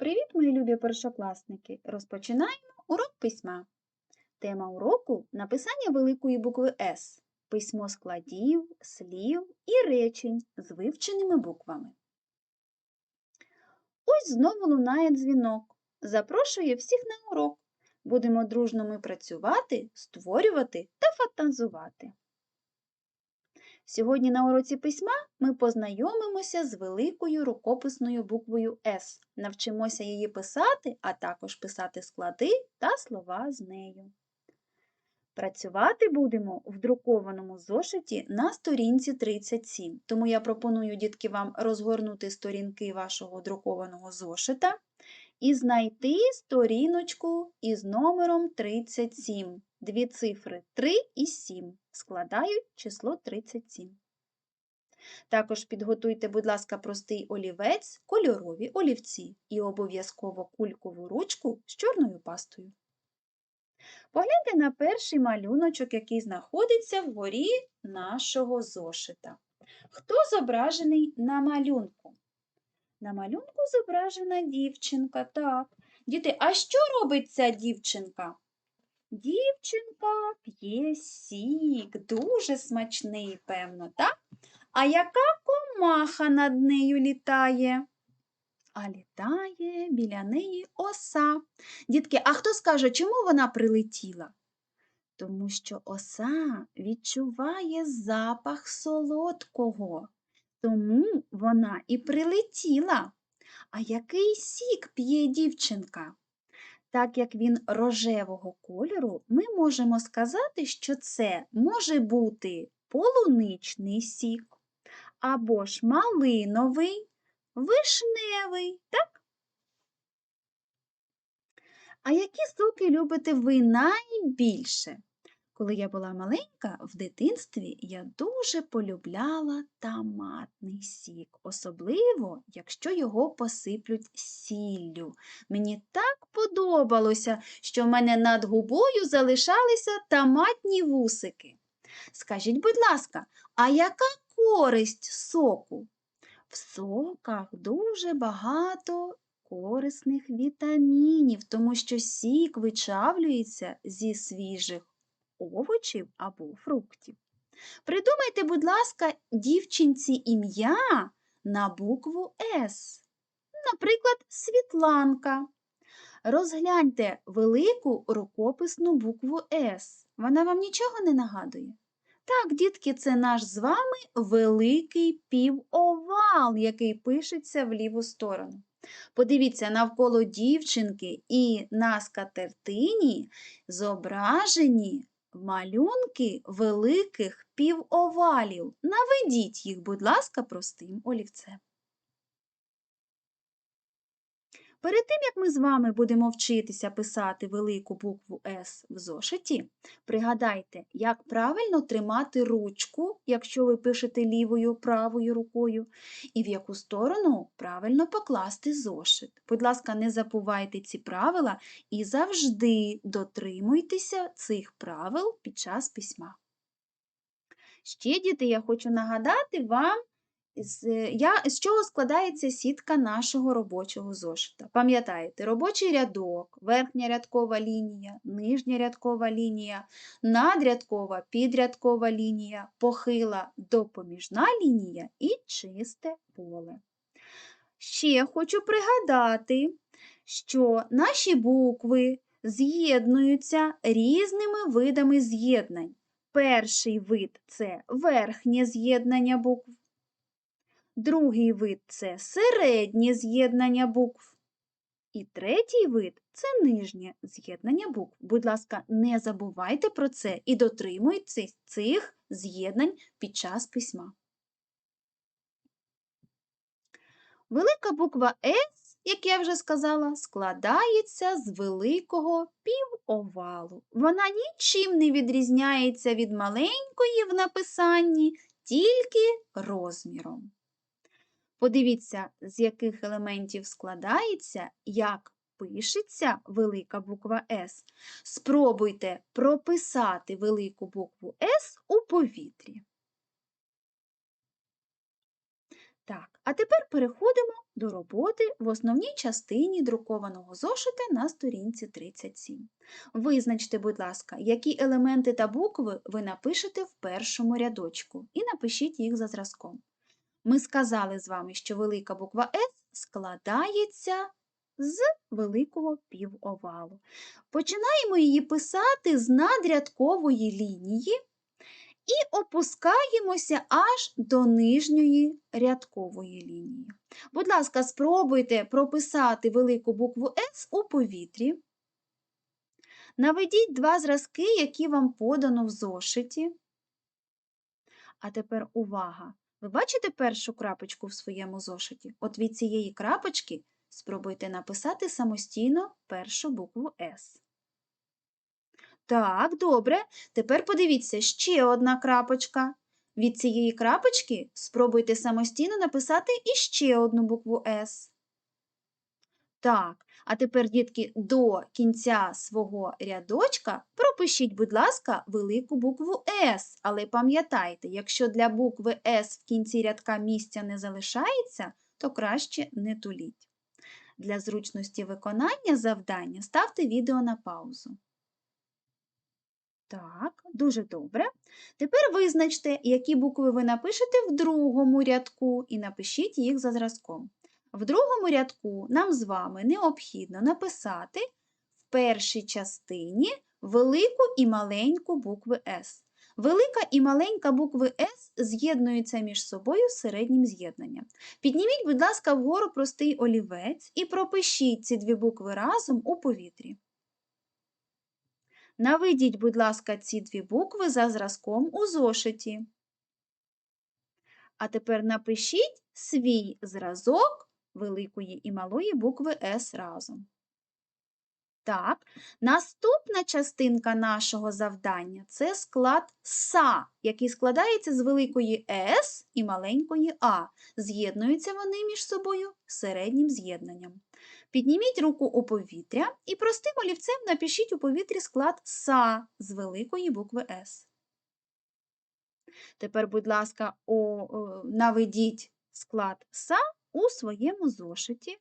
Привіт, мої любі першокласники! Розпочинаємо урок письма. Тема уроку написання великої букви С, письмо складів, слів і речень з вивченими буквами. Ось знову лунає дзвінок. Запрошує всіх на урок. Будемо дружно ми працювати, створювати та фантазувати. Сьогодні на уроці письма ми познайомимося з великою рукописною буквою С. Навчимося її писати, а також писати склади та слова з нею. Працювати будемо в друкованому зошиті на сторінці 37. Тому я пропоную, дітки, вам розгорнути сторінки вашого друкованого зошита і знайти сторіночку із номером 37. Дві цифри 3 і 7 складають число 37. Також підготуйте, будь ласка, простий олівець, кольорові олівці і обов'язково кулькову ручку з чорною пастою. Погляньте на перший малюночок, який знаходиться вгорі нашого зошита. Хто зображений на малюнку? На малюнку зображена дівчинка, так. Діти, а що робить ця дівчинка? Дівчинка п'є сік, дуже смачний, певно, так? А яка комаха над нею літає? А літає біля неї оса. Дітки, а хто скаже, чому вона прилетіла? Тому що оса відчуває запах солодкого, тому вона і прилетіла. А який сік п'є дівчинка? Так як він рожевого кольору, ми можемо сказати, що це може бути полуничний сік, або ж малиновий, вишневий, так? А які соки любите ви найбільше? Коли я була маленька, в дитинстві я дуже полюбляла томатний сік, особливо, якщо його посиплють сіллю. Мені так подобалося, що в мене над губою залишалися томатні вусики. Скажіть, будь ласка, а яка користь соку? В соках дуже багато корисних вітамінів, тому що сік вичавлюється зі свіжих овочів або фруктів. Придумайте, будь ласка, дівчинці ім'я на букву С. Наприклад, Світланка. Розгляньте велику рукописну букву С. Вона вам нічого не нагадує? Так, дітки, це наш з вами великий півовал, який пишеться в ліву сторону. Подивіться, навколо дівчинки і на скатертині зображені малюнки великих півовалів. Наведіть їх, будь ласка, простим олівцем. Перед тим, як ми з вами будемо вчитися писати велику букву С в зошиті, пригадайте, як правильно тримати ручку, якщо ви пишете лівою правою рукою, і в яку сторону правильно покласти зошит. Будь ласка, не забувайте ці правила і завжди дотримуйтеся цих правил під час письма. Ще, діти, я хочу нагадати вам, з, я, з чого складається сітка нашого робочого зошита. Пам'ятаєте, робочий рядок, верхня рядкова лінія, нижня рядкова лінія, надрядкова, підрядкова лінія, похила допоміжна лінія і чисте поле. Ще хочу пригадати, що наші букви з'єднуються різними видами з'єднань. Перший вид це верхнє з'єднання букв. Другий вид це середнє з'єднання букв. І третій вид це нижнє з'єднання букв. Будь ласка, не забувайте про це і дотримуйтесь цих з'єднань під час письма. Велика буква С, як я вже сказала, складається з великого півовалу. Вона нічим не відрізняється від маленької в написанні, тільки розміром. Подивіться, з яких елементів складається, як пишеться велика буква С. Спробуйте прописати велику букву С у повітрі. Так, а тепер переходимо до роботи в основній частині друкованого зошита на сторінці 37. Визначте, будь ласка, які елементи та букви ви напишете в першому рядочку і напишіть їх за зразком. Ми сказали з вами, що велика буква С складається з великого півовалу. Починаємо її писати з надрядкової лінії і опускаємося аж до нижньої рядкової лінії. Будь ласка, спробуйте прописати велику букву С у повітрі. Наведіть два зразки, які вам подано в зошиті. А тепер увага! Ви бачите першу крапочку в своєму зошиті? От від цієї крапочки спробуйте написати самостійно першу букву С. Так, добре. Тепер подивіться ще одна крапочка. Від цієї крапочки спробуйте самостійно написати іще одну букву С. Так, а тепер, дітки, до кінця свого рядочка пропишіть, будь ласка, велику букву С. Але пам'ятайте, якщо для букви С в кінці рядка місця не залишається, то краще не туліть. Для зручності виконання завдання ставте відео на паузу. Так, дуже добре. Тепер визначте, які букви ви напишете в другому рядку і напишіть їх за зразком. В другому рядку нам з вами необхідно написати в першій частині велику і маленьку букви С. Велика і маленька букви С з'єднуються між собою середнім з'єднанням. Підніміть, будь ласка, вгору простий олівець і пропишіть ці дві букви разом у повітрі. Наведіть, будь ласка, ці дві букви за зразком у зошиті. А тепер напишіть свій зразок великої і малої букви С разом. Так, наступна частинка нашого завдання це склад СА, який складається з великої С і маленької А. З'єднуються вони між собою середнім з'єднанням. Підніміть руку у повітря і простим олівцем напишіть у повітрі склад СА з великої букви С. Тепер, будь ласка, о, наведіть склад СА у своєму зошиті.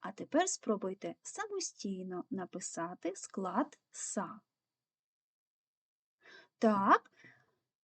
А тепер спробуйте самостійно написати склад СА. Так,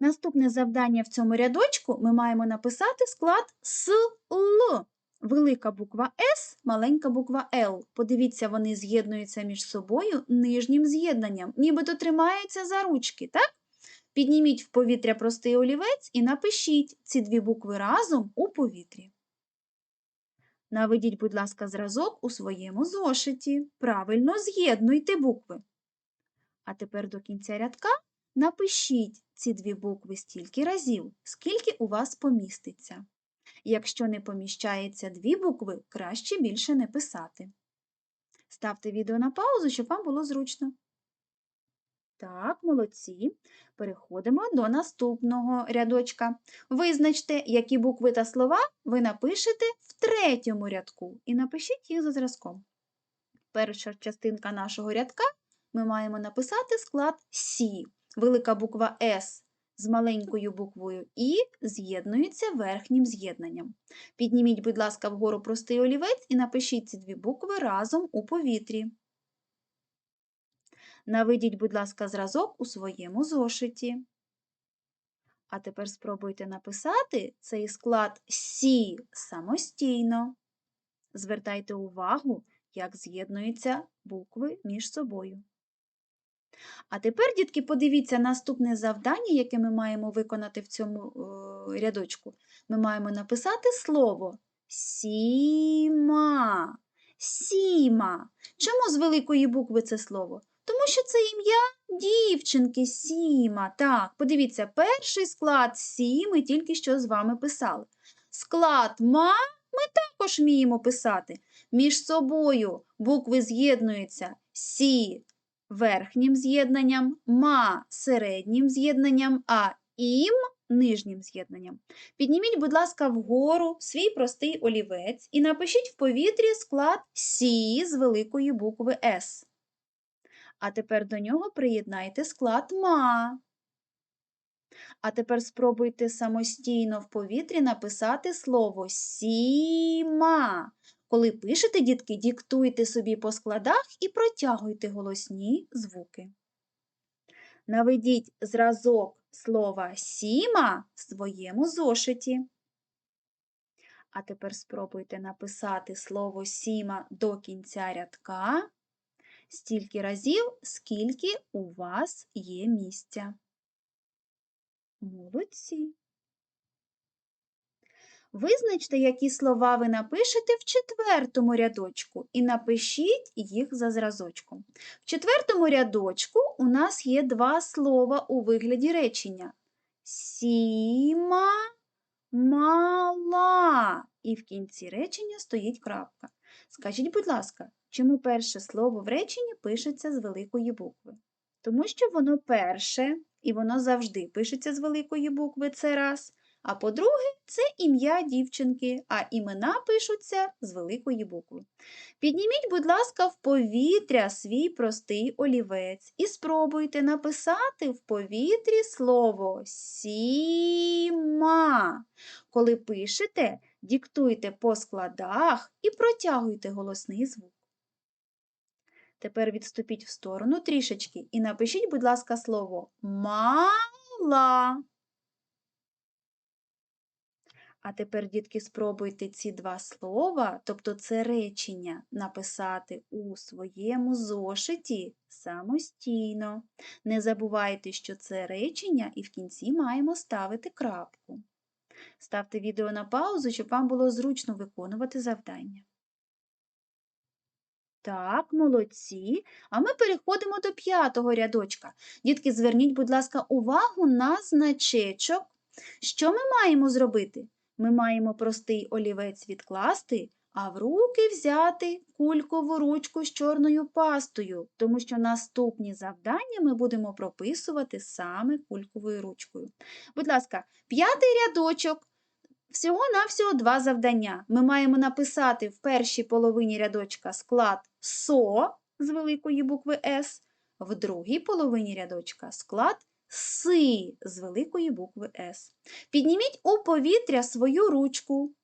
наступне завдання в цьому рядочку ми маємо написати склад СЛ. Велика буква С, маленька буква Л. Подивіться, вони з'єднуються між собою нижнім з'єднанням, нібито тримаються за ручки, так? Підніміть в повітря простий олівець і напишіть ці дві букви разом у повітрі. Наведіть, будь ласка, зразок у своєму зошиті. Правильно з'єднуйте букви. А тепер до кінця рядка напишіть ці дві букви стільки разів, скільки у вас поміститься. Якщо не поміщається дві букви, краще більше не писати. Ставте відео на паузу, щоб вам було зручно. Так, молодці. Переходимо до наступного рядочка. Визначте, які букви та слова ви напишете в третьому рядку і напишіть їх за зразком. Перша частинка нашого рядка ми маємо написати склад Сі. Велика буква С з маленькою буквою І з'єднується верхнім з'єднанням. Підніміть, будь ласка, вгору простий олівець і напишіть ці дві букви разом у повітрі. Наведіть, будь ласка, зразок у своєму зошиті. А тепер спробуйте написати цей склад Сі самостійно. Звертайте увагу, як з'єднуються букви між собою. А тепер, дітки, подивіться наступне завдання, яке ми маємо виконати в цьому е, рядочку. Ми маємо написати слово Сіма. Сіма. Чому з великої букви це слово? Тому що це ім'я дівчинки Сіма. Так, подивіться, перший склад Сі ми тільки що з вами писали. Склад ма ми також вміємо писати. Між собою букви з'єднуються Сі верхнім з'єднанням, ма середнім з'єднанням, а ім нижнім з'єднанням. Підніміть, будь ласка, вгору свій простий олівець і напишіть в повітрі склад Сі з великої букви С. А тепер до нього приєднайте склад ма. А тепер спробуйте самостійно в повітрі написати слово сіма. Коли пишете, дітки, диктуйте собі по складах і протягуйте голосні звуки. Наведіть зразок слова сіма в своєму зошиті. А тепер спробуйте написати слово сіма до кінця рядка стільки разів, скільки у вас є місця. Молодці. Визначте, які слова ви напишете в четвертому рядочку і напишіть їх за зразочком. В четвертому рядочку у нас є два слова у вигляді речення. Сіма мала. І в кінці речення стоїть крапка. Скажіть, будь ласка, чому перше слово в реченні пишеться з великої букви? Тому що воно перше, і воно завжди пишеться з великої букви, це раз. А по-друге, це ім'я дівчинки, а імена пишуться з великої букви. Підніміть, будь ласка, в повітря свій простий олівець і спробуйте написати в повітрі слово сіма. Коли пишете, диктуйте по складах і протягуйте голосний звук. Тепер відступіть в сторону трішечки і напишіть, будь ласка, слово мала. А тепер, дітки, спробуйте ці два слова, тобто це речення, написати у своєму зошиті самостійно. Не забувайте, що це речення, і в кінці маємо ставити крапку. Ставте відео на паузу, щоб вам було зручно виконувати завдання. Так, молодці. А ми переходимо до п'ятого рядочка. Дітки, зверніть, будь ласка, увагу на значечок. Що ми маємо зробити? Ми маємо простий олівець відкласти, а в руки взяти кулькову ручку з чорною пастою, тому що наступні завдання ми будемо прописувати саме кульковою ручкою. Будь ласка, п'ятий рядочок. Всього-навсього два завдання. Ми маємо написати в першій половині рядочка склад СО з великої букви С, в другій половині рядочка склад СИ з великої букви С. Підніміть у повітря свою ручку.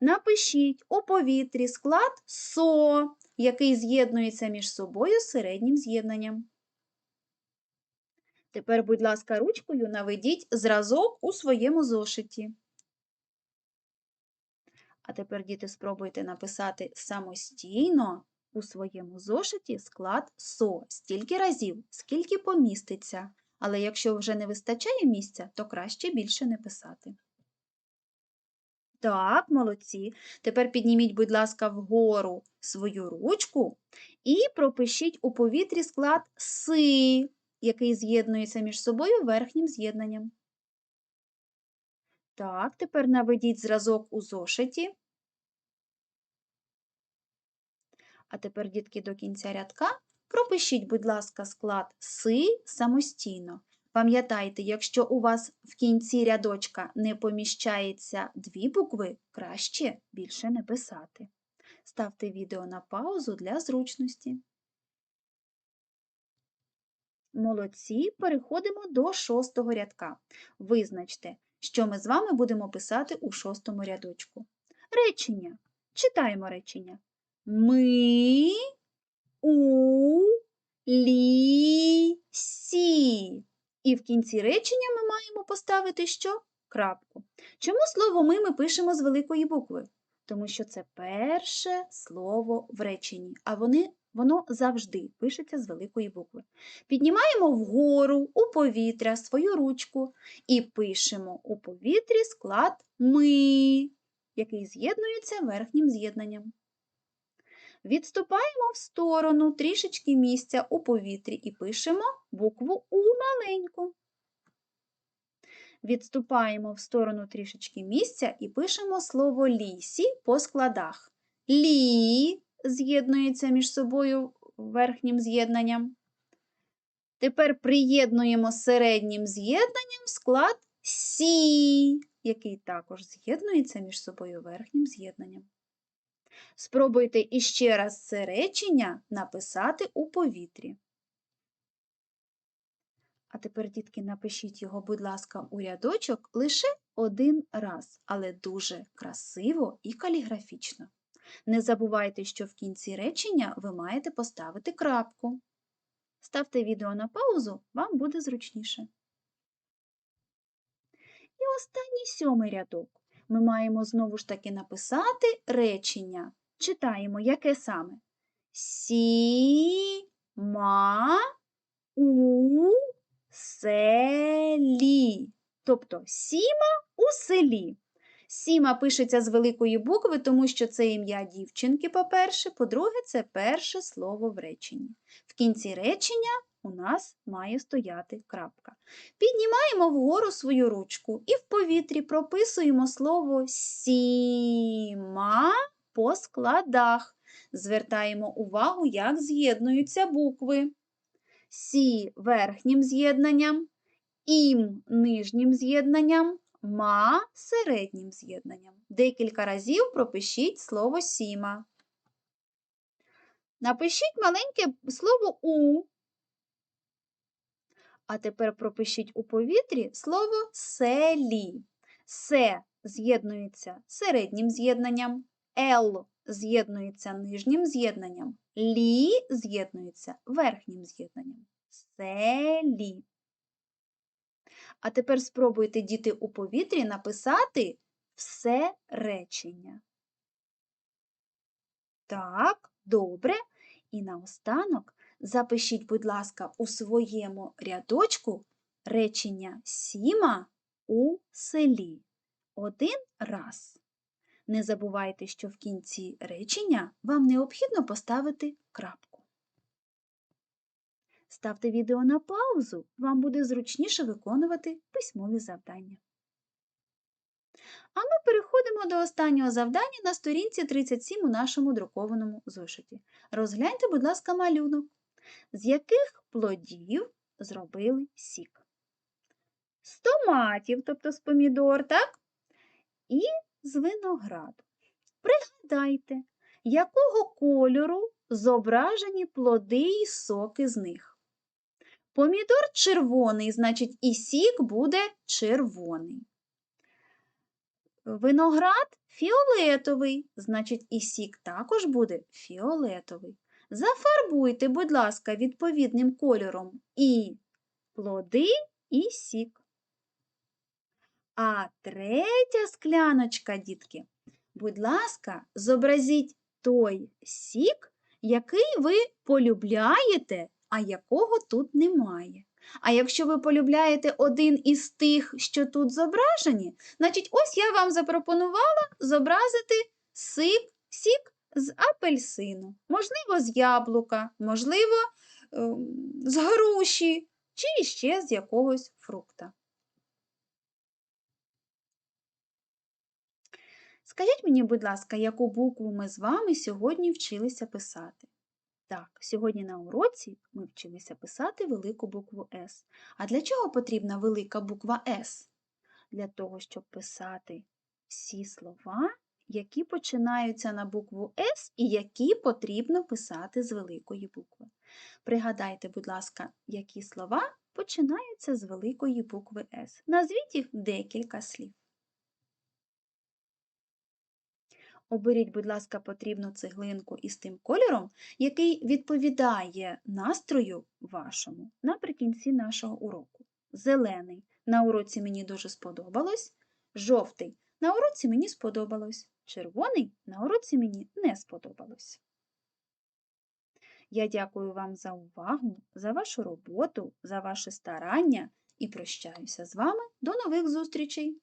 Напишіть у повітрі склад СО, який з'єднується між собою середнім з'єднанням. Тепер, будь ласка, ручкою наведіть зразок у своєму зошиті. А тепер, діти, спробуйте написати самостійно у своєму зошиті склад СО стільки разів, скільки поміститься. Але якщо вже не вистачає місця, то краще більше не писати. Так, молодці. Тепер підніміть, будь ласка, вгору свою ручку і пропишіть у повітрі склад СИ, який з'єднується між собою верхнім з'єднанням. Так, тепер наведіть зразок у зошиті. А тепер, дітки, до кінця рядка пропишіть, будь ласка, склад си самостійно. Пам'ятайте, якщо у вас в кінці рядочка не поміщається дві букви, краще більше не писати. Ставте відео на паузу для зручності. Молодці, переходимо до шостого рядка. Визначте, що ми з вами будемо писати у шостому рядочку. Речення. Читаємо речення. Ми у лісі. І в кінці речення ми маємо поставити що? Крапку. Чому слово ми ми пишемо з великої букви? Тому що це перше слово в реченні, а вони, воно завжди пишеться з великої букви. Піднімаємо вгору у повітря свою ручку і пишемо у повітрі склад ми, який з'єднується верхнім з'єднанням. Відступаємо в сторону трішечки місця у повітрі і пишемо букву У маленьку. Відступаємо в сторону трішечки місця і пишемо слово лісі по складах. Лі з'єднується між собою верхнім з'єднанням. Тепер приєднуємо середнім з'єднанням склад Сі, який також з'єднується між собою верхнім з'єднанням. Спробуйте іще раз це речення написати у повітрі. А тепер, дітки, напишіть його, будь ласка, у рядочок лише один раз, але дуже красиво і каліграфічно. Не забувайте, що в кінці речення ви маєте поставити крапку. Ставте відео на паузу, вам буде зручніше. І останній сьомий рядок. Ми маємо знову ж таки написати речення. Читаємо, яке саме? Сі-ма у селі. Тобто сіма у селі. Сіма пишеться з великої букви, тому що це ім'я дівчинки, по-перше, по-друге, це перше слово в реченні. В кінці речення у нас має стояти крапка. Піднімаємо вгору свою ручку і в повітрі прописуємо слово сіма по складах. Звертаємо увагу, як з'єднуються букви. Сі верхнім з'єднанням, ім нижнім з'єднанням, ма середнім з'єднанням. Декілька разів пропишіть слово сіма. Напишіть маленьке слово у. А тепер пропишіть у повітрі слово селі. Се з'єднується середнім з'єднанням, Л з'єднується нижнім з'єднанням, лі з'єднується верхнім з'єднанням. Селі. А тепер спробуйте, діти, у повітрі написати все речення. Так, добре. І наостанок запишіть, будь ласка, у своєму рядочку речення сіма у селі. Один раз. Не забувайте, що в кінці речення вам необхідно поставити крапку. Ставте відео на паузу, вам буде зручніше виконувати письмові завдання. А ми переходимо до останнього завдання на сторінці 37 у нашому друкованому зошиті. Розгляньте, будь ласка, малюнок, з яких плодів зробили сік. З томатів, тобто з помідор, так? І з винограду. Пригадайте, якого кольору зображені плоди і соки з них. Помідор червоний, значить, і сік буде червоний. Виноград фіолетовий, значить, і сік також буде фіолетовий. Зафарбуйте, будь ласка, відповідним кольором і плоди, і сік. А третя скляночка, дітки, будь ласка, зобразіть той сік, який ви полюбляєте, а якого тут немає. А якщо ви полюбляєте один із тих, що тут зображені, значить, ось я вам запропонувала зобразити сик, сік з апельсину, можливо, з яблука, можливо, ем, з груші чи ще з якогось фрукта. Скажіть мені, будь ласка, яку букву ми з вами сьогодні вчилися писати? Так, сьогодні на уроці ми вчилися писати велику букву С. А для чого потрібна велика буква С? Для того, щоб писати всі слова, які починаються на букву С і які потрібно писати з великої букви. Пригадайте, будь ласка, які слова починаються з великої букви С. Назвіть їх декілька слів. Оберіть, будь ласка, потрібну цеглинку із тим кольором, який відповідає настрою вашому наприкінці нашого уроку. Зелений на уроці мені дуже сподобалось, жовтий на уроці мені сподобалось, червоний на уроці мені не сподобалось. Я дякую вам за увагу, за вашу роботу, за ваше старання і прощаюся з вами до нових зустрічей!